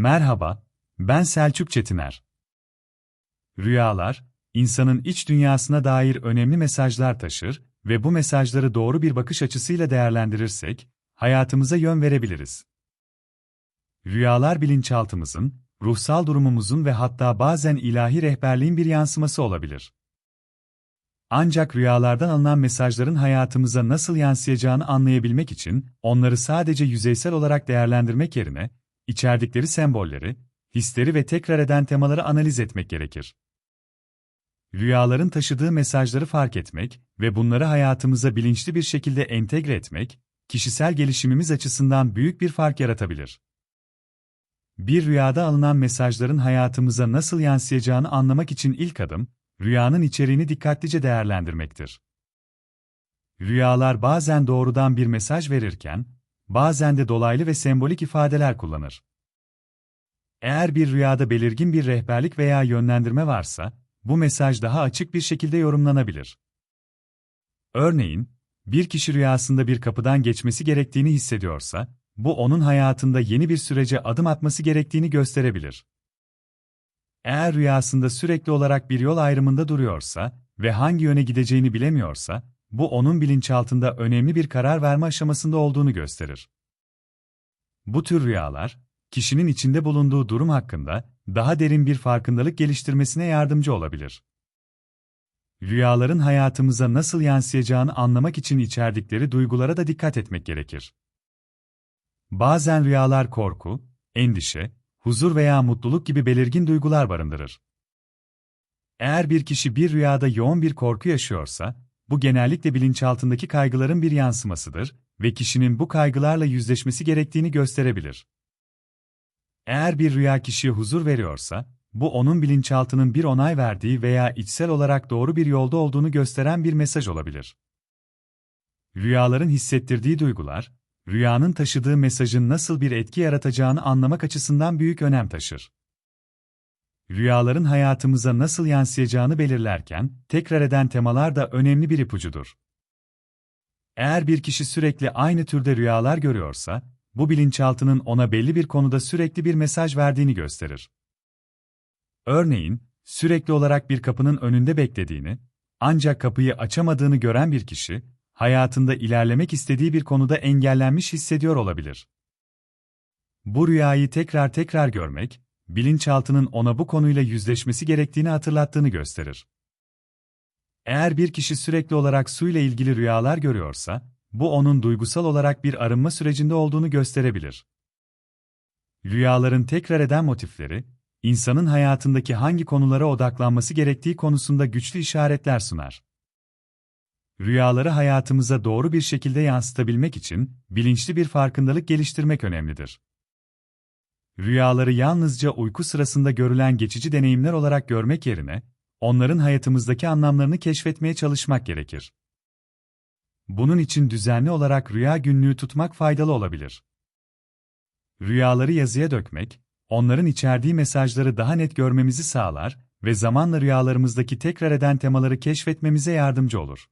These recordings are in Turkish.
Merhaba, ben Selçuk Çetiner. Rüyalar, insanın iç dünyasına dair önemli mesajlar taşır ve bu mesajları doğru bir bakış açısıyla değerlendirirsek, hayatımıza yön verebiliriz. Rüyalar bilinçaltımızın, ruhsal durumumuzun ve hatta bazen ilahi rehberliğin bir yansıması olabilir. Ancak rüyalardan alınan mesajların hayatımıza nasıl yansıyacağını anlayabilmek için, onları sadece yüzeysel olarak değerlendirmek yerine, içerdikleri sembolleri, hisleri ve tekrar eden temaları analiz etmek gerekir. Rüyaların taşıdığı mesajları fark etmek ve bunları hayatımıza bilinçli bir şekilde entegre etmek, kişisel gelişimimiz açısından büyük bir fark yaratabilir. Bir rüyada alınan mesajların hayatımıza nasıl yansıyacağını anlamak için ilk adım, rüyanın içeriğini dikkatlice değerlendirmektir. Rüyalar bazen doğrudan bir mesaj verirken, bazen de dolaylı ve sembolik ifadeler kullanır. Eğer bir rüyada belirgin bir rehberlik veya yönlendirme varsa, bu mesaj daha açık bir şekilde yorumlanabilir. Örneğin, bir kişi rüyasında bir kapıdan geçmesi gerektiğini hissediyorsa, bu onun hayatında yeni bir sürece adım atması gerektiğini gösterebilir. Eğer rüyasında sürekli olarak bir yol ayrımında duruyorsa ve hangi yöne gideceğini bilemiyorsa, bu onun bilinçaltında önemli bir karar verme aşamasında olduğunu gösterir. Bu tür rüyalar, kişinin içinde bulunduğu durum hakkında daha derin bir farkındalık geliştirmesine yardımcı olabilir. Rüyaların hayatımıza nasıl yansıyacağını anlamak için içerdikleri duygulara da dikkat etmek gerekir. Bazen rüyalar korku, endişe, huzur veya mutluluk gibi belirgin duygular barındırır. Eğer bir kişi bir rüyada yoğun bir korku yaşıyorsa, bu genellikle bilinçaltındaki kaygıların bir yansımasıdır ve kişinin bu kaygılarla yüzleşmesi gerektiğini gösterebilir. Eğer bir rüya kişiye huzur veriyorsa, bu onun bilinçaltının bir onay verdiği veya içsel olarak doğru bir yolda olduğunu gösteren bir mesaj olabilir. Rüyaların hissettirdiği duygular, rüyanın taşıdığı mesajın nasıl bir etki yaratacağını anlamak açısından büyük önem taşır. Rüyaların hayatımıza nasıl yansıyacağını belirlerken, tekrar eden temalar da önemli bir ipucudur. Eğer bir kişi sürekli aynı türde rüyalar görüyorsa, bu bilinçaltının ona belli bir konuda sürekli bir mesaj verdiğini gösterir. Örneğin, sürekli olarak bir kapının önünde beklediğini, ancak kapıyı açamadığını gören bir kişi, hayatında ilerlemek istediği bir konuda engellenmiş hissediyor olabilir. Bu rüyayı tekrar tekrar görmek, bilinçaltının ona bu konuyla yüzleşmesi gerektiğini hatırlattığını gösterir. Eğer bir kişi sürekli olarak suyla ilgili rüyalar görüyorsa, bu onun duygusal olarak bir arınma sürecinde olduğunu gösterebilir. Rüyaların tekrar eden motifleri, insanın hayatındaki hangi konulara odaklanması gerektiği konusunda güçlü işaretler sunar. Rüyaları hayatımıza doğru bir şekilde yansıtabilmek için bilinçli bir farkındalık geliştirmek önemlidir. Rüyaları yalnızca uyku sırasında görülen geçici deneyimler olarak görmek yerine, onların hayatımızdaki anlamlarını keşfetmeye çalışmak gerekir. Bunun için düzenli olarak rüya günlüğü tutmak faydalı olabilir. Rüyaları yazıya dökmek, onların içerdiği mesajları daha net görmemizi sağlar ve zamanla rüyalarımızdaki tekrar eden temaları keşfetmemize yardımcı olur.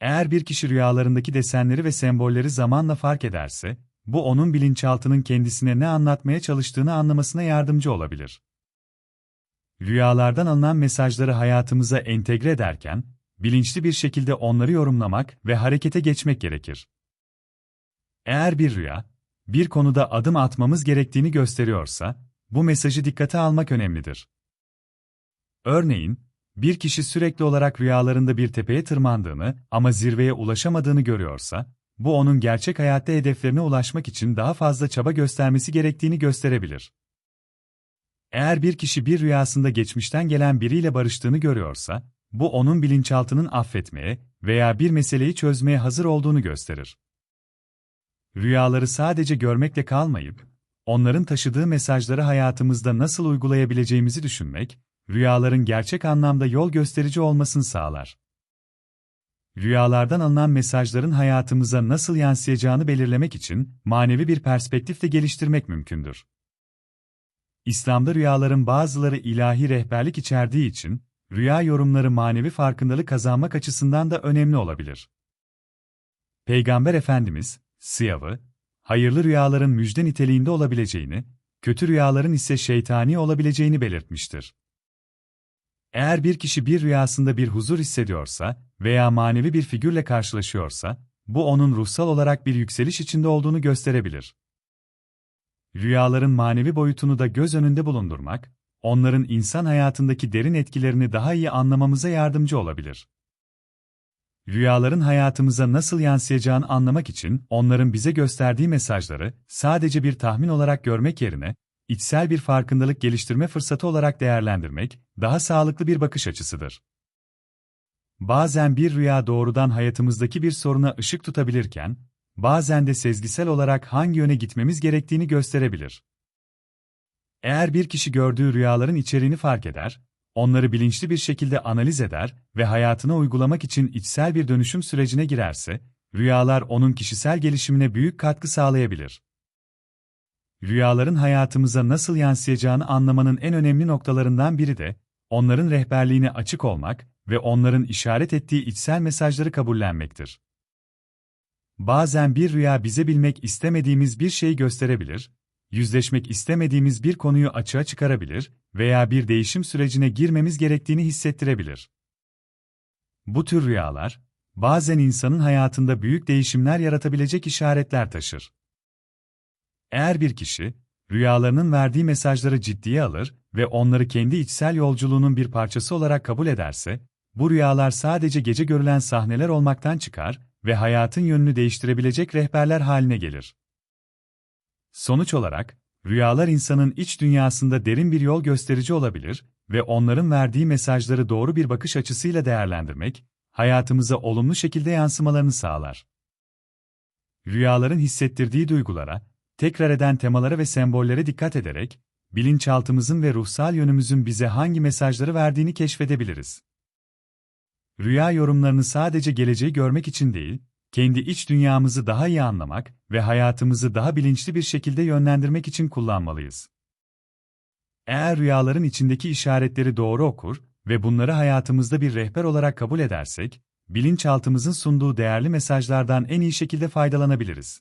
Eğer bir kişi rüyalarındaki desenleri ve sembolleri zamanla fark ederse, bu onun bilinçaltının kendisine ne anlatmaya çalıştığını anlamasına yardımcı olabilir. Rüyalardan alınan mesajları hayatımıza entegre ederken, bilinçli bir şekilde onları yorumlamak ve harekete geçmek gerekir. Eğer bir rüya, bir konuda adım atmamız gerektiğini gösteriyorsa, bu mesajı dikkate almak önemlidir. Örneğin, bir kişi sürekli olarak rüyalarında bir tepeye tırmandığını ama zirveye ulaşamadığını görüyorsa, bu onun gerçek hayatta hedeflerine ulaşmak için daha fazla çaba göstermesi gerektiğini gösterebilir. Eğer bir kişi bir rüyasında geçmişten gelen biriyle barıştığını görüyorsa, bu onun bilinçaltının affetmeye veya bir meseleyi çözmeye hazır olduğunu gösterir. Rüyaları sadece görmekle kalmayıp, onların taşıdığı mesajları hayatımızda nasıl uygulayabileceğimizi düşünmek, rüyaların gerçek anlamda yol gösterici olmasını sağlar. Rüyalardan alınan mesajların hayatımıza nasıl yansıyacağını belirlemek için manevi bir perspektifle geliştirmek mümkündür. İslam'da rüyaların bazıları ilahi rehberlik içerdiği için, rüya yorumları manevi farkındalık kazanmak açısından da önemli olabilir. Peygamber Efendimiz, sıyavı, hayırlı rüyaların müjde niteliğinde olabileceğini, kötü rüyaların ise şeytani olabileceğini belirtmiştir. Eğer bir kişi bir rüyasında bir huzur hissediyorsa veya manevi bir figürle karşılaşıyorsa, bu onun ruhsal olarak bir yükseliş içinde olduğunu gösterebilir. Rüyaların manevi boyutunu da göz önünde bulundurmak, onların insan hayatındaki derin etkilerini daha iyi anlamamıza yardımcı olabilir. Rüyaların hayatımıza nasıl yansıyacağını anlamak için onların bize gösterdiği mesajları sadece bir tahmin olarak görmek yerine içsel bir farkındalık geliştirme fırsatı olarak değerlendirmek daha sağlıklı bir bakış açısıdır. Bazen bir rüya doğrudan hayatımızdaki bir soruna ışık tutabilirken, bazen de sezgisel olarak hangi yöne gitmemiz gerektiğini gösterebilir. Eğer bir kişi gördüğü rüyaların içeriğini fark eder, onları bilinçli bir şekilde analiz eder ve hayatına uygulamak için içsel bir dönüşüm sürecine girerse, rüyalar onun kişisel gelişimine büyük katkı sağlayabilir. Rüyaların hayatımıza nasıl yansıyacağını anlamanın en önemli noktalarından biri de, onların rehberliğine açık olmak ve onların işaret ettiği içsel mesajları kabullenmektir. Bazen bir rüya bize bilmek istemediğimiz bir şeyi gösterebilir, yüzleşmek istemediğimiz bir konuyu açığa çıkarabilir veya bir değişim sürecine girmemiz gerektiğini hissettirebilir. Bu tür rüyalar, bazen insanın hayatında büyük değişimler yaratabilecek işaretler taşır. Eğer bir kişi, rüyalarının verdiği mesajları ciddiye alır ve onları kendi içsel yolculuğunun bir parçası olarak kabul ederse, bu rüyalar sadece gece görülen sahneler olmaktan çıkar ve hayatın yönünü değiştirebilecek rehberler haline gelir. Sonuç olarak, rüyalar insanın iç dünyasında derin bir yol gösterici olabilir ve onların verdiği mesajları doğru bir bakış açısıyla değerlendirmek, hayatımıza olumlu şekilde yansımalarını sağlar. Rüyaların hissettirdiği duygulara, tekrar eden temalara ve sembollere dikkat ederek, bilinçaltımızın ve ruhsal yönümüzün bize hangi mesajları verdiğini keşfedebiliriz. Rüya yorumlarını sadece geleceği görmek için değil, kendi iç dünyamızı daha iyi anlamak ve hayatımızı daha bilinçli bir şekilde yönlendirmek için kullanmalıyız. Eğer rüyaların içindeki işaretleri doğru okur ve bunları hayatımızda bir rehber olarak kabul edersek, bilinçaltımızın sunduğu değerli mesajlardan en iyi şekilde faydalanabiliriz.